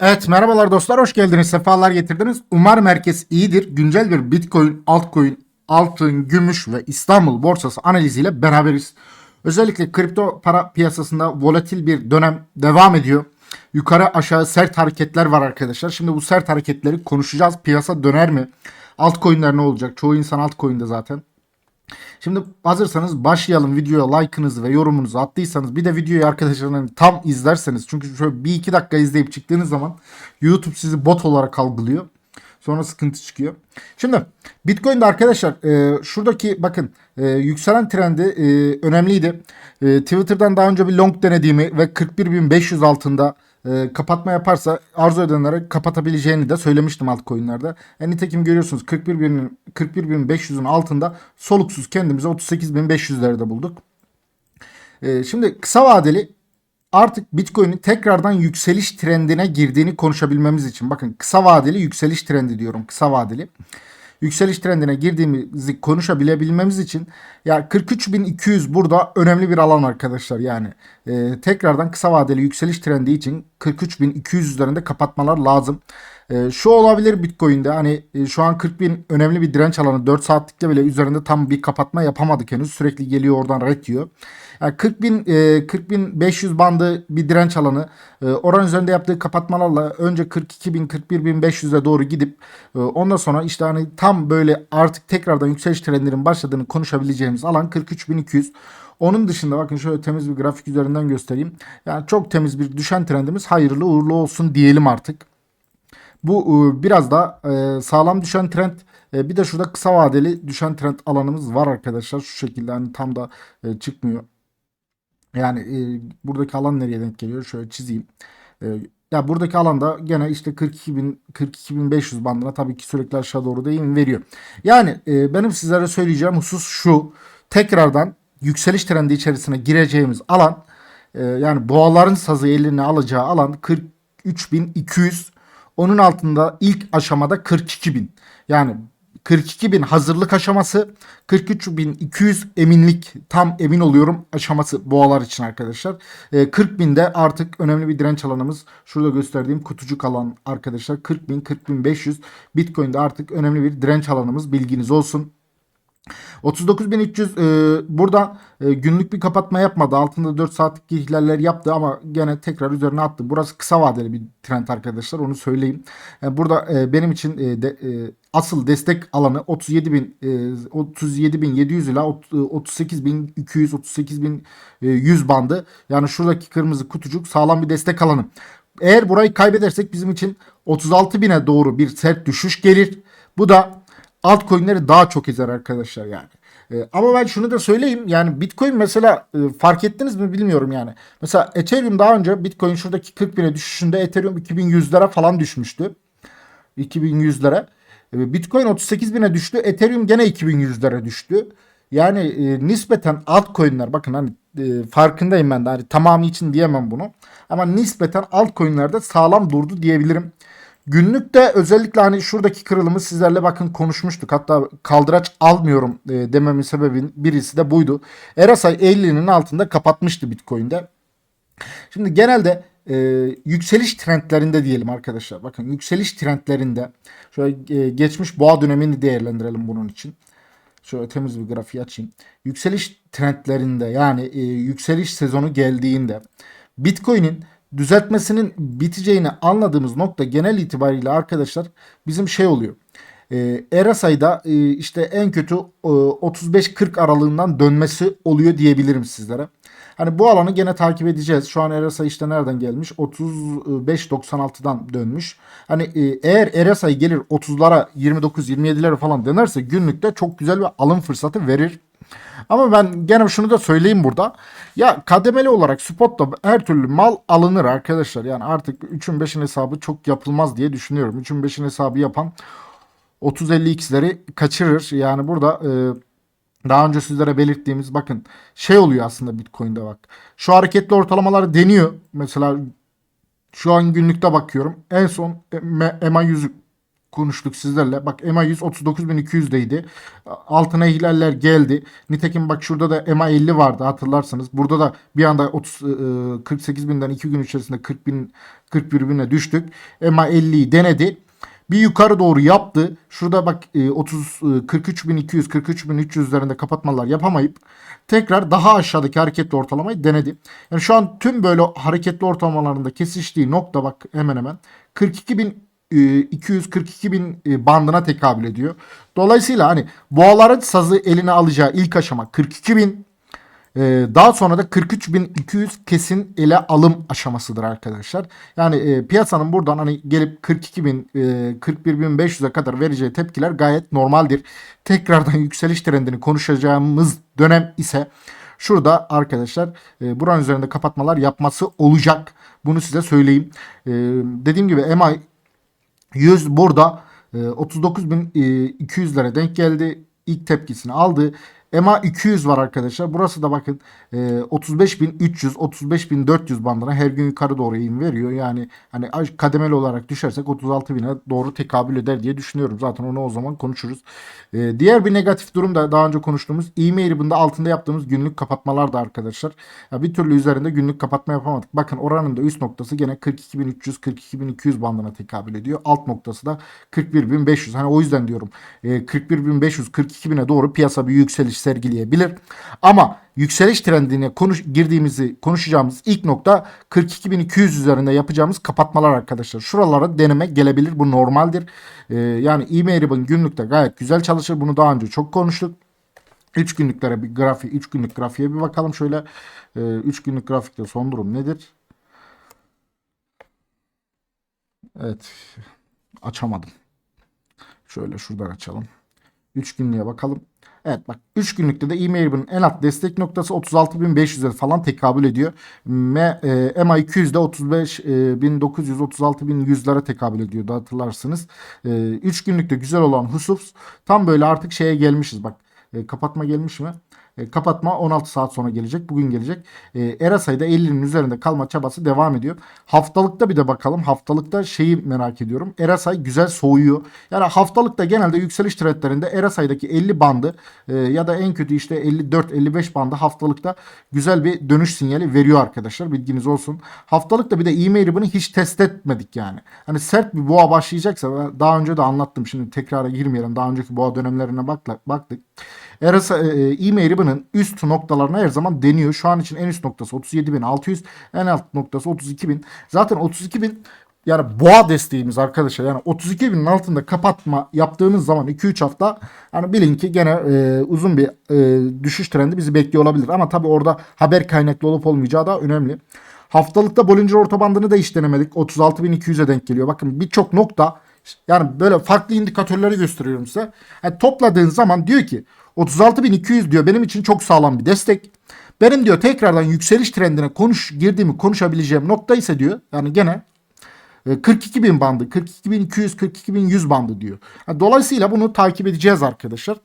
Evet merhabalar dostlar hoş geldiniz sefalar getirdiniz. Umarım herkes iyidir. Güncel bir Bitcoin, altcoin, altın, gümüş ve İstanbul borsası analiziyle beraberiz. Özellikle kripto para piyasasında volatil bir dönem devam ediyor. Yukarı aşağı sert hareketler var arkadaşlar. Şimdi bu sert hareketleri konuşacağız. Piyasa döner mi? Altcoin'ler ne olacak? Çoğu insan altcoin'de zaten. Şimdi hazırsanız başlayalım videoya like'ınızı ve yorumunuzu attıysanız bir de videoyu arkadaşlarının tam izlerseniz çünkü şöyle bir iki dakika izleyip çıktığınız zaman YouTube sizi bot olarak algılıyor. Sonra sıkıntı çıkıyor. Şimdi Bitcoin'de arkadaşlar e, şuradaki bakın e, yükselen trendi e, önemliydi. E, Twitter'dan daha önce bir long denediğimi ve 41.500 altında e, kapatma yaparsa arzu edenlere kapatabileceğini de söylemiştim altcoin'lerde. E, nitekim görüyorsunuz 41.000 41.500'ün altında soluksuz kendimize 38.500'lerde bulduk. E, şimdi kısa vadeli artık Bitcoin'in tekrardan yükseliş trendine girdiğini konuşabilmemiz için bakın kısa vadeli yükseliş trendi diyorum kısa vadeli yükseliş trendine girdiğimizi konuşabilebilmemiz için ya 43.200 burada önemli bir alan arkadaşlar yani e, tekrardan kısa vadeli yükseliş trendi için 43.200 üzerinde kapatmalar lazım. E, şu olabilir Bitcoin'de hani e, şu an 40.000 önemli bir direnç alanı 4 saatlikte bile üzerinde tam bir kapatma yapamadık henüz sürekli geliyor oradan red diyor. Yani 40 bin, e, 40 bin 500 bandı bir direnç alanı. E, oran üzerinde yaptığı kapatmalarla önce 42 bin 41 bin 500'e doğru gidip e, ondan sonra işte hani tam böyle artık tekrardan yükseliş trendinin başladığını konuşabileceğimiz alan 43 bin 200. Onun dışında bakın şöyle temiz bir grafik üzerinden göstereyim. Yani çok temiz bir düşen trendimiz hayırlı uğurlu olsun diyelim artık. Bu e, biraz da e, sağlam düşen trend. E, bir de şurada kısa vadeli düşen trend alanımız var arkadaşlar. Şu şekilde hani tam da çıkmıyor. Yani buradaki alan nereye denk geliyor? Şöyle çizeyim. Ya buradaki alanda gene işte 42.000 42.500 bandına tabii ki sürekli aşağı doğru da eğim veriyor. Yani benim sizlere söyleyeceğim husus şu. Tekrardan yükseliş trendi içerisine gireceğimiz alan e, yani boğaların sazı eline alacağı alan 43.200 onun altında ilk aşamada 42.000. Yani 42 bin hazırlık aşaması, 43 bin 200 eminlik tam emin oluyorum aşaması boğalar için arkadaşlar. E, 40 binde artık önemli bir direnç alanımız. Şurada gösterdiğim kutucuk alan arkadaşlar 40 bin 40 bin 500 Bitcoin'de artık önemli bir direnç alanımız bilginiz olsun. 39.300 e, burada e, günlük bir kapatma yapmadı. Altında 4 saatlik ihlaller yaptı ama gene tekrar üzerine attı. Burası kısa vadeli bir trend arkadaşlar onu söyleyeyim. Yani burada e, benim için e, de, e, asıl destek alanı 37.000 e, 37.700 ila 38.200 38.100 bandı. Yani şuradaki kırmızı kutucuk sağlam bir destek alanı. Eğer burayı kaybedersek bizim için 36.000'e doğru bir sert düşüş gelir. Bu da altcoin'leri daha çok ezer arkadaşlar yani. E, ama ben şunu da söyleyeyim yani Bitcoin mesela e, fark ettiniz mi bilmiyorum yani. Mesela Ethereum daha önce Bitcoin şuradaki 40 bine düşüşünde Ethereum 2100'lere falan düşmüştü. 2100'lere. E, Bitcoin 38 bine düştü. Ethereum gene 2100'lere düştü. Yani e, nispeten altcoin'ler bakın hani e, farkındayım ben de hani tamamı için diyemem bunu. Ama nispeten altcoin'lerde sağlam durdu diyebilirim. Günlükte özellikle hani şuradaki kırılımı sizlerle bakın konuşmuştuk. Hatta kaldıraç almıyorum e, dememin sebebin birisi de buydu. Erasay 50'nin altında kapatmıştı Bitcoin'de. Şimdi genelde e, yükseliş trendlerinde diyelim arkadaşlar. Bakın yükseliş trendlerinde şöyle e, geçmiş boğa dönemini değerlendirelim bunun için. Şöyle temiz bir grafiği açayım. Yükseliş trendlerinde yani e, yükseliş sezonu geldiğinde Bitcoin'in düzeltmesinin biteceğini anladığımız nokta genel itibariyle arkadaşlar bizim şey oluyor. E, RSI'da e, işte en kötü e, 35-40 aralığından dönmesi oluyor diyebilirim sizlere. Hani bu alanı gene takip edeceğiz. Şu an RSI işte nereden gelmiş? 35.96'dan dönmüş. Hani e, eğer RSI gelir 30'lara 29-27'lere falan dönerse günlükte çok güzel bir alım fırsatı verir. Ama ben gene şunu da söyleyeyim burada. Ya kademeli olarak spotta her türlü mal alınır arkadaşlar. Yani artık 3'ün 5'in hesabı çok yapılmaz diye düşünüyorum. 3'ün 5'in hesabı yapan 30-50x'leri kaçırır. Yani burada e, daha önce sizlere belirttiğimiz bakın şey oluyor aslında Bitcoin'de bak. Şu hareketli ortalamaları deniyor. Mesela şu an günlükte bakıyorum. En son EMA 100 konuştuk sizlerle. Bak EMA 100 39.200'deydi. Altına hilaller geldi. Nitekim bak şurada da EMA 50 vardı hatırlarsanız. Burada da bir anda 30 e, 48.000'den 2 gün içerisinde 40 bin 41 bine düştük. EMA 50'yi denedi. Bir yukarı doğru yaptı. Şurada bak e, 30 e, 43.200 43.300 üzerinde kapatmalar yapamayıp tekrar daha aşağıdaki hareketli ortalamayı denedi. Yani şu an tüm böyle hareketli ortalamalarında kesiştiği nokta bak hemen hemen 42.242 bin e, bandına tekabül ediyor. Dolayısıyla hani boğaların sazı eline alacağı ilk aşama 42 bin ee, daha sonra da 43.200 kesin ele alım aşamasıdır arkadaşlar. Yani e, piyasanın buradan hani gelip 42.000 e, 41.500'e kadar vereceği tepkiler gayet normaldir. Tekrardan yükseliş trendini konuşacağımız dönem ise şurada arkadaşlar e, buranın üzerinde kapatmalar yapması olacak. Bunu size söyleyeyim. E, dediğim gibi MI 100 burada e, 39.200'lere denk geldi. İlk tepkisini aldı. EMA 200 var arkadaşlar. Burası da bakın e, 35.300 35.400 bandına her gün yukarı doğru eğim veriyor. Yani hani kademeli olarak düşersek 36.000'e doğru tekabül eder diye düşünüyorum. Zaten onu o zaman konuşuruz. E, diğer bir negatif durum da daha önce konuştuğumuz e-mail bunda altında yaptığımız günlük kapatmalar da arkadaşlar. Ya bir türlü üzerinde günlük kapatma yapamadık. Bakın oranın da üst noktası gene 42.300 42.200 bandına tekabül ediyor. Alt noktası da 41.500. Hani o yüzden diyorum e, 41.500 42.000'e doğru piyasa bir yükseliş sergileyebilir. Ama yükseliş trendine konuş, girdiğimizi konuşacağımız ilk nokta 42.200 üzerinde yapacağımız kapatmalar arkadaşlar. Şuralara deneme gelebilir. Bu normaldir. Ee, yani e-mail'in günlükte gayet güzel çalışır. Bunu daha önce çok konuştuk. 3 günlüklere bir grafik, 3 günlük grafiğe bir bakalım şöyle. 3 ee, günlük grafikte son durum nedir? Evet. Açamadım. Şöyle şuradan açalım. 3 günlüğe bakalım. Evet bak 3 günlükte de e-mail'in en alt destek noktası 36.500'e falan tekabül ediyor. M, e, MA200'de 35.900 36.100'lara tekabül ediyordu hatırlarsınız. 3 e, günlükte güzel olan husus tam böyle artık şeye gelmişiz bak. E, kapatma gelmiş mi? E, kapatma 16 saat sonra gelecek. Bugün gelecek. E, Erasay'da 50'nin üzerinde kalma çabası devam ediyor. Haftalıkta bir de bakalım. Haftalıkta şeyi merak ediyorum. Erasay güzel soğuyor. Yani haftalıkta genelde yükseliş trendlerinde Erasay'daki 50 bandı e, ya da en kötü işte 54-55 bandı haftalıkta güzel bir dönüş sinyali veriyor arkadaşlar. Bilginiz olsun. Haftalıkta bir de e-mail'i bunu hiç test etmedik yani. Hani sert bir boğa başlayacaksa daha önce de anlattım. Şimdi tekrara girmeyelim. Daha önceki boğa dönemlerine baktık. Erasa e, e-mail'in üst noktalarına her zaman deniyor. Şu an için en üst noktası 37.600, en alt noktası 32.000. Zaten 32.000 yani boğa desteğimiz arkadaşlar. Yani 32 binin altında kapatma yaptığımız zaman 2-3 hafta hani bilin ki gene e, uzun bir e, düşüş trendi bizi bekliyor olabilir. Ama tabii orada haber kaynaklı olup olmayacağı da önemli. Haftalıkta Bollinger orta bandını da hiç denemedik. 36.200'e denk geliyor. Bakın birçok nokta yani böyle farklı indikatörleri gösteriyorum size. Yani topladığın zaman diyor ki 36.200 diyor benim için çok sağlam bir destek. Benim diyor tekrardan yükseliş trendine konuş girdiğimi konuşabileceğim nokta ise diyor yani gene 42.000 e, bandı 42.200 42.100 bandı diyor. Yani dolayısıyla bunu takip edeceğiz arkadaşlar.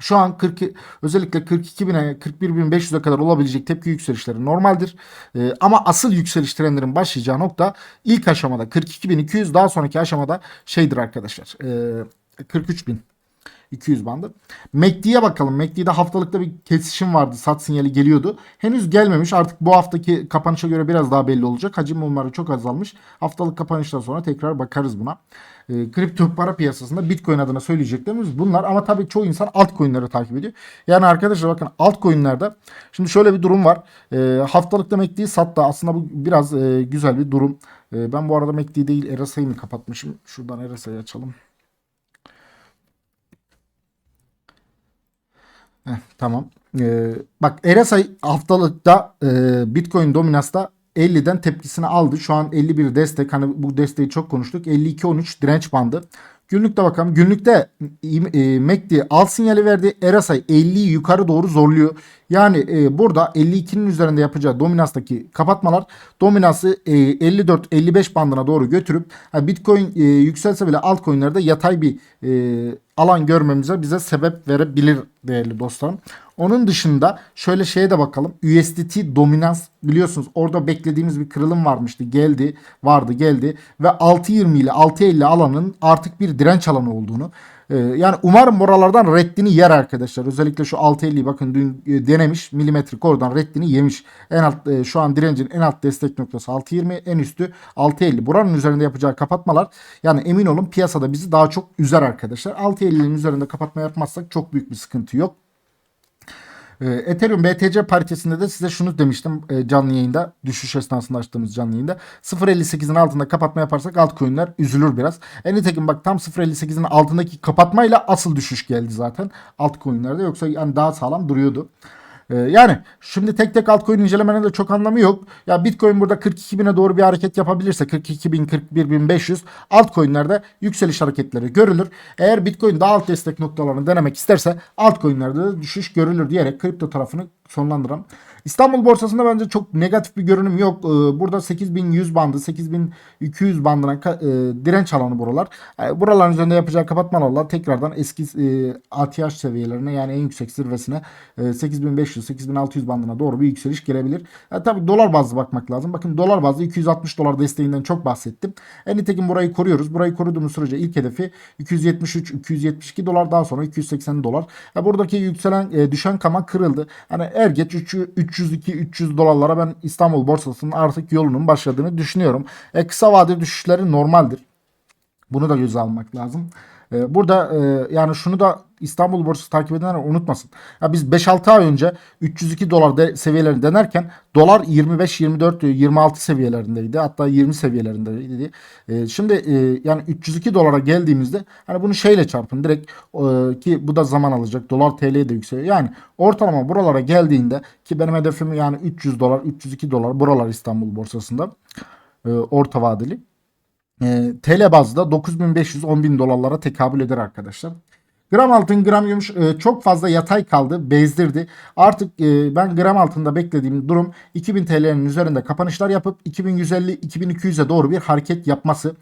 Şu an 40 özellikle 42.000'e 41.500'e kadar olabilecek tepki yükselişleri normaldir. Ee, ama asıl yükseliş trendlerin başlayacağı nokta ilk aşamada 42.200 daha sonraki aşamada şeydir arkadaşlar. E, 43.000 200 bandı. MACD'ye bakalım. MACD'de haftalıkta bir kesişim vardı. Sat sinyali geliyordu. Henüz gelmemiş. Artık bu haftaki kapanışa göre biraz daha belli olacak. Hacim mumları çok azalmış. Haftalık kapanıştan sonra tekrar bakarız buna. E, kripto para piyasasında Bitcoin adına söyleyeceklerimiz bunlar. Ama tabii çoğu insan altcoin'leri takip ediyor. Yani arkadaşlar bakın altcoin'lerde şimdi şöyle bir durum var. E, haftalıkta MACD'yi sattı. Aslında bu biraz e, güzel bir durum. E, ben bu arada MACD değil RSI'yi mi kapatmışım? Şuradan RSI'yi açalım. Heh, tamam. Ee, bak RSI haftalıkta e, Bitcoin dominansta 50'den tepkisini aldı. Şu an 51 destek. Hani bu desteği çok konuştuk. 52-13 direnç bandı. Günlükte bakalım. Günlükte e, MACD alt sinyali verdi. RSI 50'yi yukarı doğru zorluyor. Yani e, burada 52'nin üzerinde yapacağı dominanstaki kapatmalar dominansı e, 54-55 bandına doğru götürüp yani Bitcoin e, yükselse bile altcoin'lerde yatay bir e, alan görmemize bize sebep verebilir değerli dostlarım. Onun dışında şöyle şeye de bakalım. USDT dominans biliyorsunuz orada beklediğimiz bir kırılım varmıştı. Geldi, vardı, geldi ve 6.20 ile 6.50 alanın artık bir direnç alanı olduğunu ee, yani umarım buralardan reddini yer arkadaşlar. Özellikle şu 6.50'yi bakın dün e, denemiş. Milimetrik oradan reddini yemiş. En alt e, şu an direncin en alt destek noktası 6.20 en üstü 6.50. Buranın üzerinde yapacağı kapatmalar yani emin olun piyasada bizi daha çok üzer arkadaşlar. 6.50'nin üzerinde kapatma yapmazsak çok büyük bir sıkıntı yok. Ee, Ethereum BTC paritesinde de size şunu demiştim e, canlı yayında düşüş esnasında açtığımız canlı yayında 0.58'in altında kapatma yaparsak altcoin'ler üzülür biraz. En nitekim bak tam 0.58'in altındaki kapatmayla asıl düşüş geldi zaten altcoin'lerde yoksa yani daha sağlam duruyordu. Ee, yani şimdi tek tek altcoin incelemenin de çok anlamı yok. Ya Bitcoin burada 42 bine doğru bir hareket yapabilirse 42 bin 41 bin 500 altcoinlerde yükseliş hareketleri görülür. Eğer Bitcoin daha alt destek noktalarını denemek isterse altcoinlerde de düşüş görülür diyerek kripto tarafını sonlandıran. İstanbul borsasında bence çok negatif bir görünüm yok. Ee, Burada 8100 bandı, 8200 bandına e, direnç alanı buralar. Yani buraların üzerinde yapacağı kapatmalarla tekrardan eski e, ATH seviyelerine yani en yüksek zirvesine e, 8500-8600 bandına doğru bir yükseliş gelebilir. Yani tabii dolar bazlı bakmak lazım. Bakın dolar bazlı 260 dolar desteğinden çok bahsettim. En nitekim burayı koruyoruz. Burayı koruduğumuz sürece ilk hedefi 273-272 dolar daha sonra 280 dolar. Buradaki yükselen e, düşen kama kırıldı. Hani er geç 302-300 dolarlara ben İstanbul borsasının artık yolunun başladığını düşünüyorum. E, kısa vadeli düşüşleri normaldir. Bunu da göze almak lazım. Ee, Burada e, yani şunu da İstanbul borsası takip edenler unutmasın. Ya biz 5-6 ay önce 302 dolar de, seviyelerini denerken dolar 25, 24, 26 seviyelerindeydi. Hatta 20 seviyelerindeydi. Ee, şimdi e, yani 302 dolara geldiğimizde hani bunu şeyle çarpın direkt e, ki bu da zaman alacak. Dolar TL'ye de yükseliyor. Yani ortalama buralara geldiğinde ki benim hedefim yani 300 dolar, 302 dolar buralar İstanbul borsasında e, orta vadeli. E, TL bazda 9500-10.000 dolarlara tekabül eder arkadaşlar. Gram altın, gram gümüş e, çok fazla yatay kaldı, bezdirdi. Artık e, ben gram altında beklediğim durum 2000 TL'nin üzerinde kapanışlar yapıp 2150-2200'e doğru bir hareket yapması.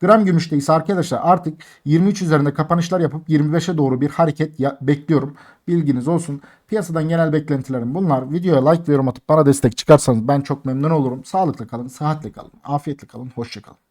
Gram gümüşte ise arkadaşlar artık 23 üzerinde kapanışlar yapıp 25'e doğru bir hareket ya- bekliyorum. Bilginiz olsun. Piyasadan genel beklentilerim bunlar. Videoya like ve yorum atıp bana destek çıkarsanız ben çok memnun olurum. Sağlıklı kalın, sıhhatle kalın, afiyetle kalın, hoşça kalın.